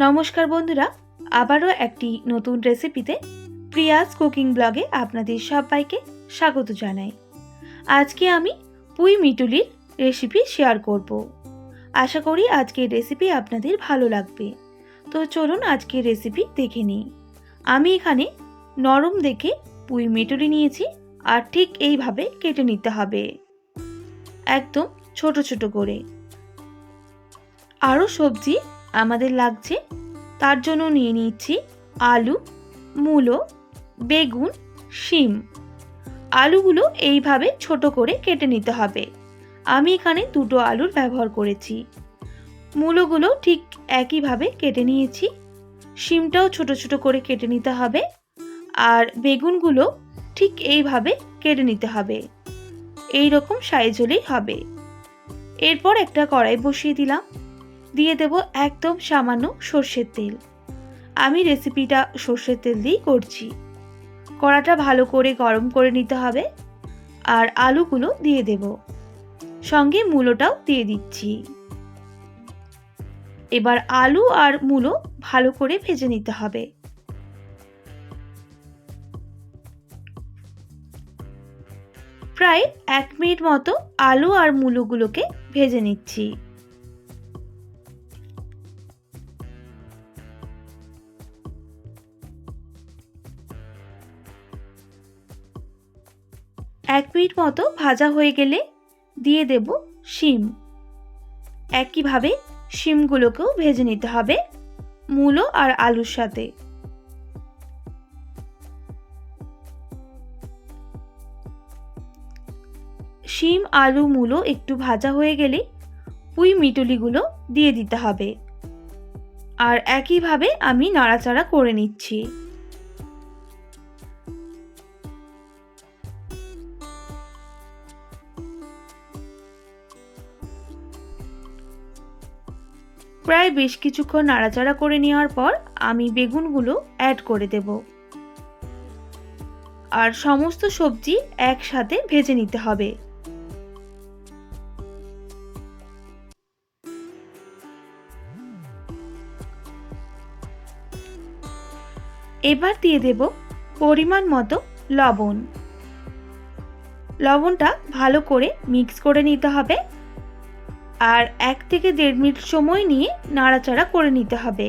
নমস্কার বন্ধুরা, আবারও একটি নতুন রেসিপিতে প্রিয়াস কুকিং ব্লগে আপনাদের সবাইকে স্বাগত জানাই। আজকে আমি পুঁই মিটুলির রেসিপি শেয়ার করব। আশা করি আজকের রেসিপি আপনাদের ভালো লাগবে। তো চলুন আজকের রেসিপি দেখে নিই। আমি এখানে নরম দেখে পুঁই মিটুলি নিয়েছি, আর ঠিক এইভাবে কেটে নিতে হবে। একদম ছোট ছোট করে। আরও সবজি আমাদের লাগছে। তার জন্য নিয়ে নিচ্ছি আলু, মূলো, বেগুন, শিম। আলুগুলো এইভাবে ছোট করে কেটে নিতে হবে। আমি এখানে দুটো আলুর ব্যবহার করেছি। মূলোগুলো ঠিক একইভাবে কেটে নিয়েছি। শিমটাও ছোট ছোট করে কেটে নিতে হবে। আর বেগুনগুলো ঠিক এইভাবে কেটে নিতে হবে। এই রকম সাইজ হলেই হবে। এরপর একটা কড়াই বসিয়ে দিলাম। দিয়ে দেব একদম সামান্য সর্ষের তেল। আমি রেসিপিটা সর্ষের তেল দিয়েই করছি। কড়াটা ভালো করে গরম করে নিতে হবে আর আলুগুলো দিয়ে দেব। সঙ্গে মূলোটাও দিয়ে দিচ্ছি। এবার আলু আর মূলো ভালো করে ভেজে নিতে হবে। প্রায় এক মিনিট মতো আলু আর মূলোগুলোকে ভেজে নিচ্ছি। এক মিনিট মতো ভাজা হয়ে গেলে দিয়ে দেব শিম। একইভাবে শিমগুলোকেও ভেজে নিতে হবে মূলো আর আলুর সাথে। শিম, আলু, মূলো একটু ভাজা হয়ে গেলে পুঁই মিটুলিগুলো দিয়ে দিতে হবে। আর একইভাবে আমি নাড়াচাড়া করে নিচ্ছি। প্রায় বেশ কিছুক্ষণ নাড়াচাড়া করে নেওয়ার পর আমি বেগুনগুলো অ্যাড করে দেব। আর সমস্ত সবজি একসাথে ভেজে নিতে হবে। এবার দিয়ে দেব পরিমাণ মতো লবণ। লবণটা ভালো করে মিক্স করে নিতে হবে। আর এক থেকে দেড় মিনিট সময় নিয়ে নাড়াচাড়া করে নিতে হবে।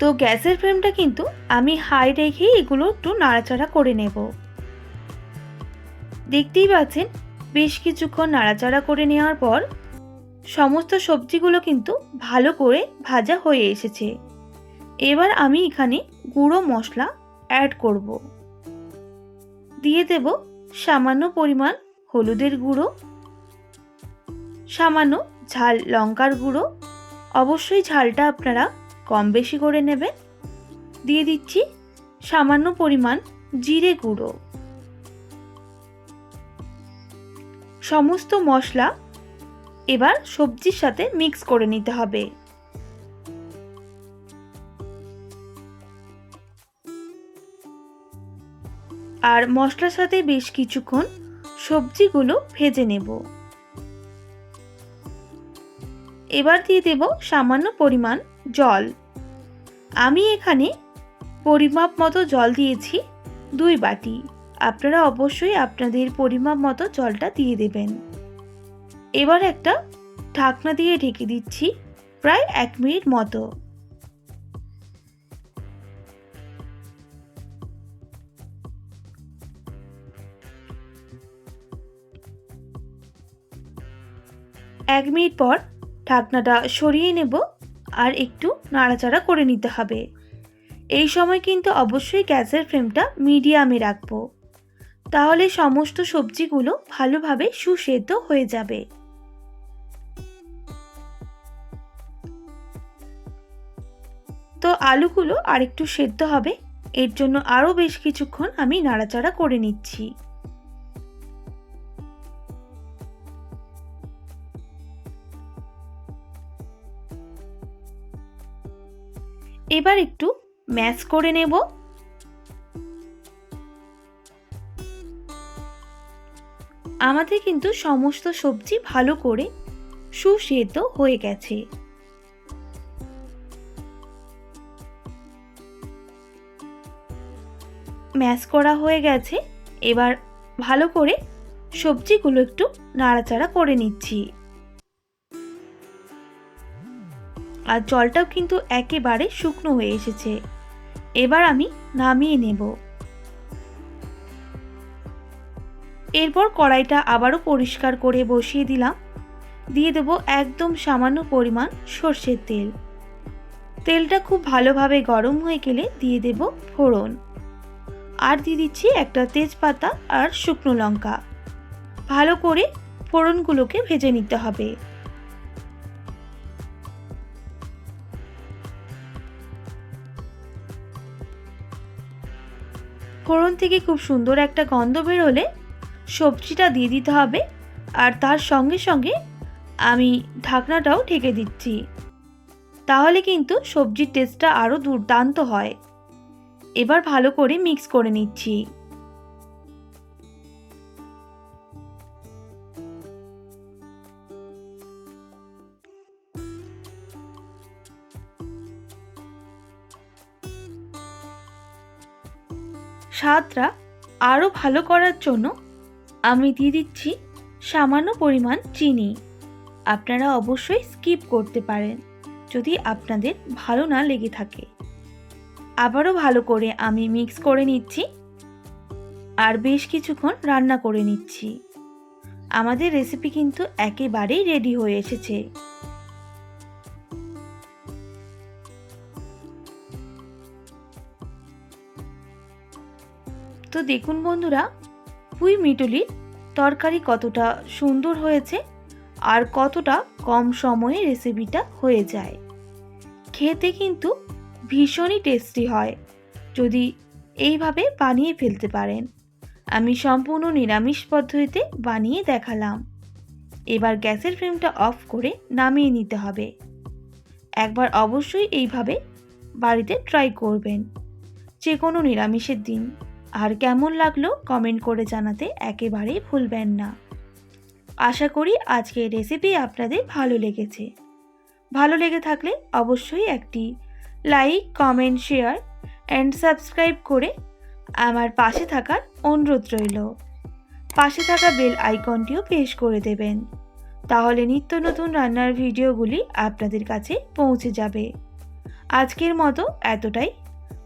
তো গ্যাসের ফ্লেমটা কিন্তু আমি হাই রেখেই এগুলো একটু নাড়াচাড়া করে নেব। দেখতেই পাচ্ছেন বেশ কিছুক্ষণ নাড়াচাড়া করে নেওয়ার পর সমস্ত সবজিগুলো কিন্তু ভালো করে ভাজা হয়ে এসেছে। এবার আমি এখানে গুঁড়ো মশলা অ্যাড করব। দিয়ে দেব সামান্য পরিমাণ হলুদের গুঁড়ো, সামান্য ঝাল লঙ্কার গুঁড়ো। অবশ্যই ঝালটা আপনারা কম বেশি করে নেবেন। দিয়ে দিচ্ছি সামান্য পরিমাণ জিরে গুঁড়ো। সমস্ত মশলা এবার সবজির সাথে মিক্স করে নিতে হবে। আর মশলার সাথে বেশ কিছুক্ষণ সবজিগুলো ভেজে নেব। এবার দিয়ে দেব সামান্য পরিমাণ জল। আমি এখানে পরিমাপ মতো জল দিয়েছি দুই বাটি। আপনারা অবশ্যই আপনাদের পরিমাপ মতো জলটা দিয়ে দেবেন। এবার একটা ঢাকনা দিয়ে ঢেকে দিচ্ছি প্রায় এক মিনিট মতো। এক মিনিট পর ঢাকনাটা সরিয়ে নেব আর একটু নাড়াচাড়া করে নিতে হবে। এই সময় কিন্তু অবশ্যই গ্যাসের ফ্লেমটা মিডিয়ামে রাখব। তাহলে সমস্ত সবজিগুলো ভালোভাবে সুসেদ্ধ হয়ে যাবে। তো আলুগুলো আরেকটু সেদ্ধ হবে। এর জন্য আরও বেশ কিছুক্ষণ আমি নাড়াচাড়া করে নিচ্ছি। এবার একটু ম্যাশ করে নেব। আমাদের কিন্তু সমস্ত সবজি ভালো করে সুসেদ্ধ হয়ে গেছে। ম্যাশ করা হয়ে গেছে। এবার ভালো করে সবজিগুলো একটু নাড়াচাড়া করে নিচ্ছি। আর জলটাও কিন্তু একেবারে শুকনো হয়ে এসেছে। এবার আমি নামিয়ে নেব। এরপর কড়াইটা আবারও পরিষ্কার করে বসিয়ে দিলাম। দিয়ে দেব একদম সামান্য পরিমাণ সর্ষের তেল। তেলটা খুব ভালোভাবে গরম হয়ে গেলে দিয়ে দেব ফোড়ন। আর দিয়ে দিচ্ছি একটা তেজপাতা আর শুকনো লঙ্কা। ভালো করে ফোড়নগুলোকে ভেজে নিতে হবে। ফোড়ন থেকে খুব সুন্দর একটা গন্ধ বেরোলে সবজিটা দিয়ে দিতে হবে আর তার সঙ্গে সঙ্গে আমি ঢাকনাটাও ঢেকে দিচ্ছি। তাহলে কিন্তু সবজির টেস্টটা আরও দুর্দান্ত হয়। এবার ভালো করে মিক্স করে নিচ্ছি। স্বাদটা আরও ভালো করার জন্য আমি দিয়ে দিচ্ছি সামান্য পরিমাণ চিনি। আপনারা অবশ্যই স্কিপ করতে পারেন, যদি আপনাদের ভালো না লেগে থাকে। আবারও ভালো করে আমি মিক্স করে নিচ্ছি আর বেশ কিছুক্ষণ রান্না করে নিচ্ছি। আমাদের রেসিপি কিন্তু একেবারেই রেডি হয়ে এসেছে। তো দেখুন বন্ধুরা পুঁই মিটুলির তরকারি কতটা সুন্দর হয়েছে আর কতটা কম সময়ে রেসিপিটা হয়ে যায়। খেতে কিন্তু ভীষণই টেস্টি হয়। যদি এইভাবে বানিয়ে ফেলতে পারেন, আমি সম্পূর্ণ নিরামিষ পদ্ধতিতে বানিয়ে দেখালাম। এবার গ্যাসের ফ্লেমটা অফ করে নামিয়ে নিতে হবে। একবার অবশ্যই এইভাবে বাড়িতে ট্রাই করবেন। যে কোনো নিরামিষের দিন। আর কেমন লাগল কমেন্ট করে জানাতে একেবারেই ভুলবেন না। আশা করি আজকের রেসিপি আপনাদের ভালো লেগেছে। ভালো লেগে থাকলে অবশ্যই একটি like comment share and subscribe করে আমার পাশে থাকার অনুরোধ রইল। পাশে থাকা বেল আইকনটিও পেশ করে দেবেন। তাহলে নিত্য নতুন রান্নার ভিডিওগুলি আপনাদের কাছে পৌঁছে যাবে। আজকের মতো এতটাই।